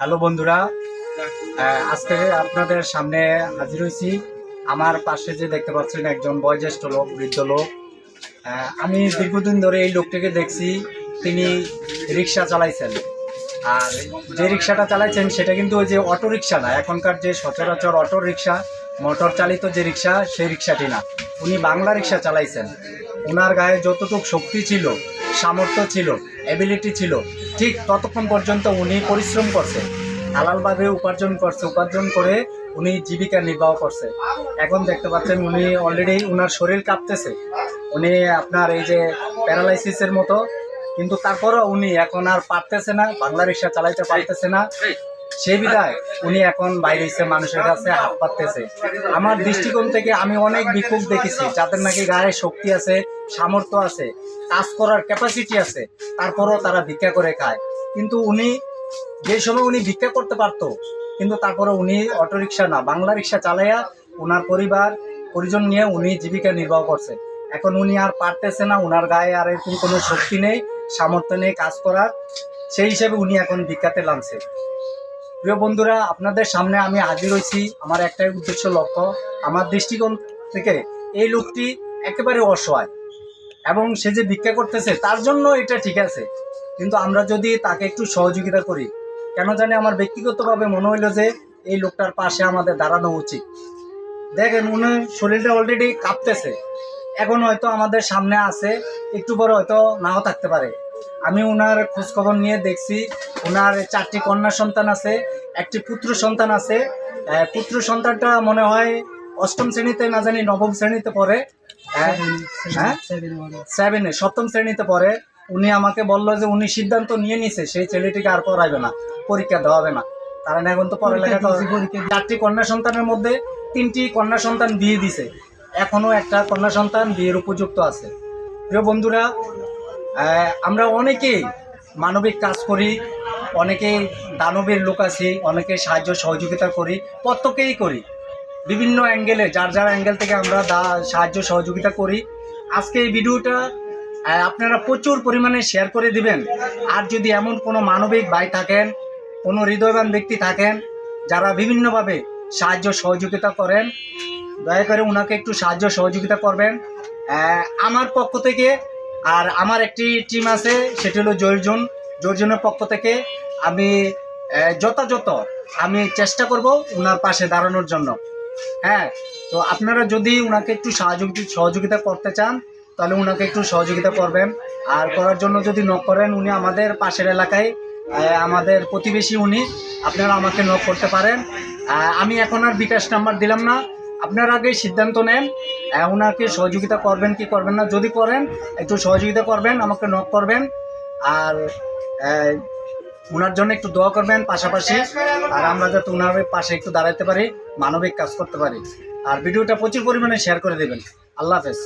Hello বন্ধুরা আজকে আপনাদের সামনে হাজির হয়েছি। আমার পাশে যে দেখতে পাচ্ছেন একজন বয়োজ্যেষ্ঠ লোক, বৃদ্ধ লোক। আমি দীর্ঘদিন ধরে এই লোকটিকে দেখছি, তিনি রিক্সা চালাইছেন। আর যে রিক্সাটা চালাইছেন, সেটা কিন্তু ওই যে অটো রিক্সা না, এখনকার যে সচরাচর অটো রিক্সা, মোটর চালিত যে রিক্সা, সেই রিক্সাটি না। উনি বাংলা রিক্সা চালাইছেন। ওনার গায়ে যতটুকু শক্তি ছিল, সামর্থ্য ছিল এবিলিটি ছিল ঠিক ততক্ষণ পর্যন্ত উনি পরিশ্রম করছে, হালালভাবে উপার্জন করছে, উপার্জন করে উনি জীবিকা নির্বাহ করছে। এখন দেখতে পাচ্ছেন উনি অলরেডি উনার শরীর কাঁপতেছে। উনি আপনার এই যে প্যারালাইসিসের মতো, কিন্তু তারপরও উনি এখন আর পারতেছে না, বাংলা রিক্সা চালাইতে পারতেছে না। সেই বিধায় উনি এখন বাইরে মানুষের কাছে হাত পাততেছে আমার দৃষ্টিকোণ থেকে আমি অনেক ভিক্ষুক দেখেছি, যাদের নাকি গায়ে শক্তি আছে সামর্থ্য আছে, কাজ করার ক্যাপাসিটি আছে, তারপরও তারা ভিক্ষা করে খায়। কিন্তু উনি, যে সময় উনি ভিক্ষা করতে পারতো, কিন্তু তারপরে উনি অটো রিক্সা না, বাংলা রিক্সা চালাইয়া ওনার পরিবার, পরিজন নিয়ে উনি জীবিকা নির্বাহ করছে। এখন উনি আর পারতেছে না ওনার গায়ে আর এরকম কোনো শক্তি নেই, সামর্থ্য নেই কাজ করার, সেই হিসেবে উনি এখন ভিক্ষাতে নামছে। প্রিয় বন্ধুরা, আপনাদের সামনে আমি হাজির হয়েছি। আমার একটাই উদ্দেশ্য লক্ষ্য, আমার দৃষ্টিকোণ থেকে এই লোকটি একেবারে অসহায়। এবং সে যে ভিক্ষা করতেছে, তার জন্য এটা ঠিক আছে। কিন্তু আমরা যদি তাকে একটু সহযোগিতা করি, কেন জানি আমার ব্যক্তিগতভাবে মনে হইল যে এই লোকটার পাশে আমাদের দাঁড়ানো উচিত। দেখেন, উনি শরীরটা অলরেডি কাঁপতেছে। এখন হয়তো আমাদের সামনে আছে, একটু পরে হয়তো নাও থাকতে পারে। আমি ওনার খোঁজখবর নিয়ে দেখছি ওনার চারটি কন্যা সন্তান আছে, একটি পুত্র সন্তান আছে। পুত্র সন্তানটা মনে হয় অষ্টম শ্রেণীতে না জানি নবম শ্রেণীতে পড়ে। হ্যাঁ? হ্যাঁ? সেভেনে সপ্তম শ্রেণীতে পড়ে। উনি আমাকে বলল যে উনি সিদ্ধান্ত নিয়ে নিছে সেই ছেলেটিকে আর পড়াবে না পরীক্ষা দেওয়া হবে না। কারণ এখন তো পড়ালেখা চারটি কন্যা সন্তানের মধ্যে তিনটি কন্যা সন্তান বিয়ে দিছে। এখনও একটা কন্যা সন্তান বিয়ের উপযুক্ত আছে। প্রিয় বন্ধুরা আমরা অনেকেই মানবিক কাজ করি অনেকেই দানবের লোক আছি অনেকে সাহায্য সহযোগিতা করি প্রত্যেকেই করি। বিভিন্ন অ্যাঙ্গেলে যার যার অ্যাঙ্গেল থেকে আমরা দা- সাহায্য, সহযোগিতা করি। আজকে এই ভিডিওটা আপনারা প্রচুর পরিমাণে শেয়ার করে দিবেন। আর যদি এমন কোনো মানবিক ভাই থাকেন, কোনো হৃদয়বান ব্যক্তি থাকেন, যারা বিভিন্নভাবে সাহায্য, সহযোগিতা করেন, দয়া করে ওনাকে একটু সাহায্য, সহযোগিতা করবেন। আমার পক্ষ থেকে, আর আমার একটি টিম আছে, সেটি হলো জয়জন জয়জনের পক্ষ থেকে আমি যথাযথ আমি চেষ্টা করব ওনার পাশে দাঁড়ানোর জন্য। হ্যাঁ তো আপনারা যদি ওনাকে একটু সহযোগিতা সহযোগিতা করতে চান, তাহলে ওনাকে একটু সহযোগিতা করবেন। আর করার জন্য যদি নক করেন, উনি আমাদের পাশের এলাকায় আমাদের প্রতিবেশী উনি, আপনারা আমাকে নক করতে পারেন। আমি এখন আর বিকাশ নাম্বার দিলাম না। আপনারা আগে সিদ্ধান্ত নেন ওনাকে সহযোগিতা করবেন কি করবেন না। যদি করেন, একটু সহযোগিতা করবেন, আমাকে নক করবেন। আর ওনার জন্য একটু দোয়া করবেন পাশাপাশি। আর আমরা যাতে ওনার পাশে একটু দাঁড়াতে পারি, মানবিক কাজ করতে পারি। আর ভিডিওটা প্রচুর পরিমাণে শেয়ার করে দেবেন। আল্লাহ হাফেজ।